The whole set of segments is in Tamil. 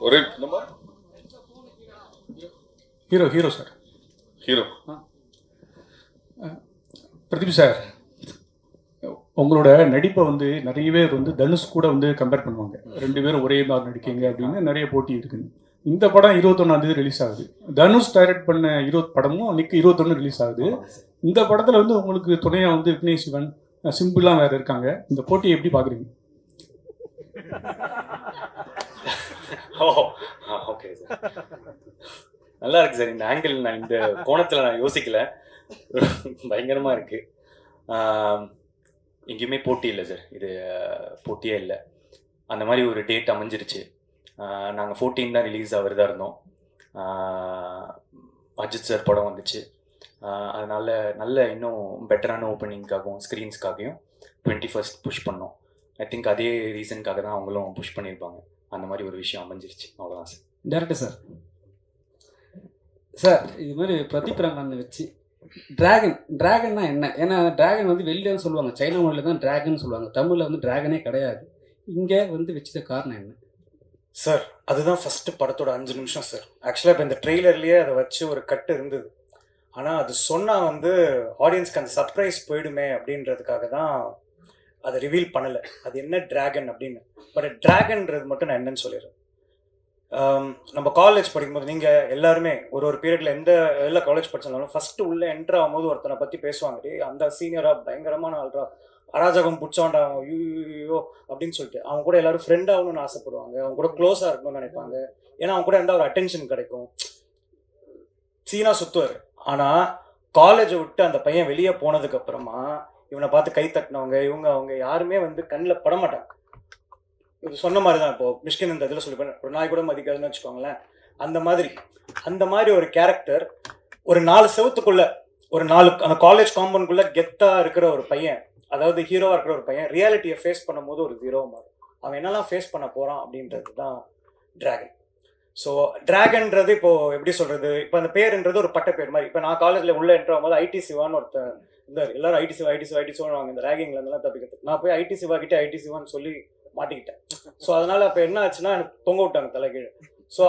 ஒரே நம்ம hero hero sir. Hero. Pradeep sir உங்களோட நடிப்பை வந்து நிறைய பேர் வந்து தனுஷ் கூட வந்து கம்பேர் பண்ணுவாங்க. ரெண்டு பேரும் ஒரே மாதிரி நடிக்கீங்க அப்படின்னு நிறைய போட்டி இருக்குங்க இந்த படம் இருபத்தொன்னாம் தேதி ரிலீஸ் ஆகுது. தனுஷ் டைரக்ட் பண்ண இருபது படமும் அன்னைக்கு இருபத்தொன்னு ரிலீஸ் ஆகுது. இந்த படத்துல வந்து உங்களுக்கு துணையா வந்து விக்னேஷ் சிவன் சிம்பிளாக வேற இருக்காங்க. இந்த போட்டியை எப்படி பாக்குறீங்க ஓ ஓகே சார் நல்லா இருக்கு சார் இந்த ஆங்கிள் நான் இந்த கோணத்தில் நான் யோசிக்கல. பயங்கரமாக இருக்கு. எங்கேயுமே போட்டி இல்லை சார் இது போட்டியே இல்லை. அந்த மாதிரி ஒரு டேட் அமைஞ்சிருச்சு. நாங்கள் ஃபோர்டீன் தான் ரிலீஸ் ஆகிறதா இருந்தோம். அஜித் சார் படம் வந்துச்சு. அதனால் நல்ல இன்னும் பெட்டரான ஓப்பனிங்காகவும் ஸ்க்ரீன்ஸ்க்காகவும் டுவெண்ட்டி ஃபர்ஸ்ட் புஷ் பண்ணோம். ஐ திங்க் அதே ரீசனுக்காக தான் அவங்களும் புஷ் பண்ணியிருப்பாங்க. அந்த மாதிரி ஒரு விஷயம் அமைஞ்சிருச்சு. அவ்வளோதான் சார். டேரக்டர் சார் சார் இது மாதிரி பிரதீப் ரங்கன் வச்சு டிராகன் டிராகன்னா என்ன? ஏன்னா டிராகன் வந்து வெளியில சொல்லுவாங்க. சைனா மொழியில் தான் டிராகன் சொல்லுவாங்க. தமிழில் வந்து டிராகனே கிடையாது. இங்கே வந்து வச்சது காரணம் என்ன? சார் அதுதான் ஃபர்ஸ்ட் படத்தோட அஞ்சு நிமிஷம் சார் ஆக்சுவலாக இப்போ இந்த ட்ரெய்லர்லேயே அதை வச்சு ஒரு கட்டு இருந்தது. ஆனால் அது சொன்னால் வந்து ஆடியன்ஸ்க்கு அந்த சர்ப்ரைஸ் போயிடுமே அப்படின்றதுக்காக தான் அதை ரிவீல் பண்ணலை. அது என்ன டிராகன் அப்படின்னு. பட் டிராகன்றது மட்டும் நான் என்னன்னு சொல்லிடுறேன். Um, நம்ம காலேஜ் படிக்கும்போது நீங்கள் எல்லாருமே ஒரு ஒரு பீரியடில் எந்த எல்லா காலேஜ் படிச்சிருந்தாலும் ஃபர்ஸ்ட் உள்ளே என்ட்ரு ஆகும்போது ஒருத்தனை பற்றி பேசுவாங்க. அந்த சீனியரா பயங்கரமான ஆள்ரா. அராஜகம் பிடிச்சவன்டா அவன் ஐயோ அப்படின்னு சொல்லிட்டு. அவங்க கூட எல்லாரும் ஃப்ரெண்ட் ஆகணும்னு ஆசைப்படுவாங்க. அவங்க கூட க்ளோஸாக இருக்கணும்னு நினைப்பாங்க. ஏன்னா அவங்க கூட எந்த ஒரு அட்டென்ஷன் கிடைக்கும். சீனா சுத்துவார். ஆனால் காலேஜை விட்டு அந்த பையன் வெளியே போனதுக்கு அப்புறமா இவனை பார்த்து கை தட்டினவங்க இவங்க அவங்க யாருமே வந்து கண்ணில் படமாட்டாங்க. இது சொன்ன மாதிரி தான் இப்போ மிஷ்கின் இந்த இதில் சொல்லி ஒரு நாய் கூட மதிக்காதுன்னு வச்சுக்கோங்களேன். அந்த மாதிரி அந்த மாதிரி ஒரு கேரக்டர் ஒரு நாலு செவத்துக்குள்ள ஒரு நாலு அந்த காலேஜ் காம்பவுண்ட்குள்ள கெத்தா இருக்கிற ஒரு பையன் அதாவது ஹீரோவா இருக்கிற ஒரு பையன் ரியாலிட்டியை ஃபேஸ் பண்ணும்போது ஒரு ஹீரோ மாறும். அவன் என்னெல்லாம் ஃபேஸ் பண்ண போறான் அப்படின்றது தான் டிராகன் ஸோ டிராகன்றது இப்போ எப்படி சொல்றது? இப்போ அந்த பேருன்றது ஒரு பட்ட பேர் மாதிரி. இப்போ நான் காலேஜ்ல உள்ள என்ட்ரு ஆகும்போது ஐடி சிவான்னு ஒருத்தன் இந்த எல்லாரும் IT Siva IT Siva IT சிவாங்க இந்த ரேகிங்ல இருந்தெல்லாம் தப்பிக்கிறது. நான் போய் ஐடி சிவா கிட்ட ஐடி சிவான்னு சொல்லி மாட்டிக்கிட்டேன். ஸோ அதனால அப்போ என்ன ஆச்சுன்னா எனக்கு தொங்க விட்டாங்க தலைகீழ். ஸோ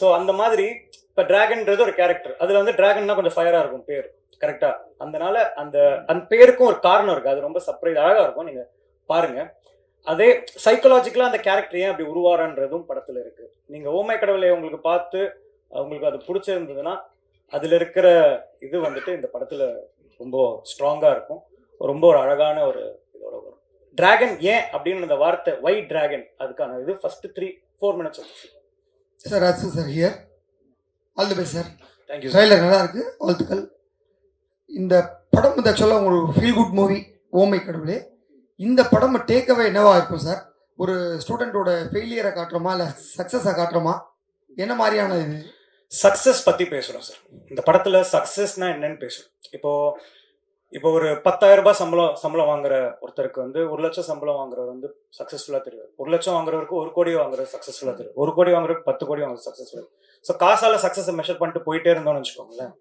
ஸோ அந்த மாதிரி இப்போ டிராகன்ன்றது ஒரு கேரக்டர் அதுல வந்து டிராகன்னா கொஞ்சம் ஃபயரா இருக்கும் பேர். கரெக்டா அதனால அந்த அந்த பேருக்கும் ஒரு காரணம் இருக்கு. அது ரொம்ப சர்ப்ரைஸ் அழகா இருக்கும். நீங்க பாருங்க. அதே சைக்கலாஜிக்கலா அந்த கேரக்டர் ஏன் அப்படி உருவாரன்றதும் படத்துல இருக்கு. நீங்க ஓமை கடவுளை உங்களுக்கு பார்த்து உங்களுக்கு அது பிடிச்சிருந்ததுன்னா அதுல இருக்கிற இது வந்துட்டு இந்த படத்துல ரொம்ப ஸ்ட்ராங்கா இருக்கும். ரொம்ப ஒரு அழகான ஒரு இதோட வரும். டிராகன் ஏன் அப்படின்னு அந்த வார்த்தை ஒய் டிராகன் அதுக்கான இது first three four minutes sir Raju sir here all the best sir thank you trailer நல்லா இருக்கு. வாழ்த்துக்கள். இந்த படம் வந்து ஆக்சுவலாக ஒரு ஃபீல் குட் மூவி ஓமை கடவுளே. இந்த படம் டேக் அவே என்னவா இருக்கும் சார் ஒரு ஸ்டூடெண்ட்டோட ஃபெயிலியரை காட்டுறோமா? இல்லை சக்ஸஸை காட்டுறோமா? என்ன மாதிரியான இது? சக்சஸ் பத்தி பேசுறோம் சார் இந்த படத்துல சக்சஸ்னா என்னன்னு பேசுறோம். இப்போ இப்போ ஒரு பத்தாயிரம் ரூபாய் சம்பளம் சம்பளம் வாங்குற ஒருத்தருக்கு வந்து ஒரு லட்சம் சம்பளம் வாங்குறவர் வந்து சக்சஸ்ஃபுல்லா தெரியும் ஒரு லட்சம் வாங்குறவருக்கு ஒரு கோடி வாங்குறது சக்சஸ்ஃபுல்லா தெரியும். ஒரு கோடி வாங்குறதுக்கு பத்து கோடி வாங்குறது சக்சஸ்ஃபுல் ஸோ காசால சக்சஸ் மெஷர் பண்ணிட்டு போயிட்டே இருந்தோம்னு வச்சுக்கோங்களேன்.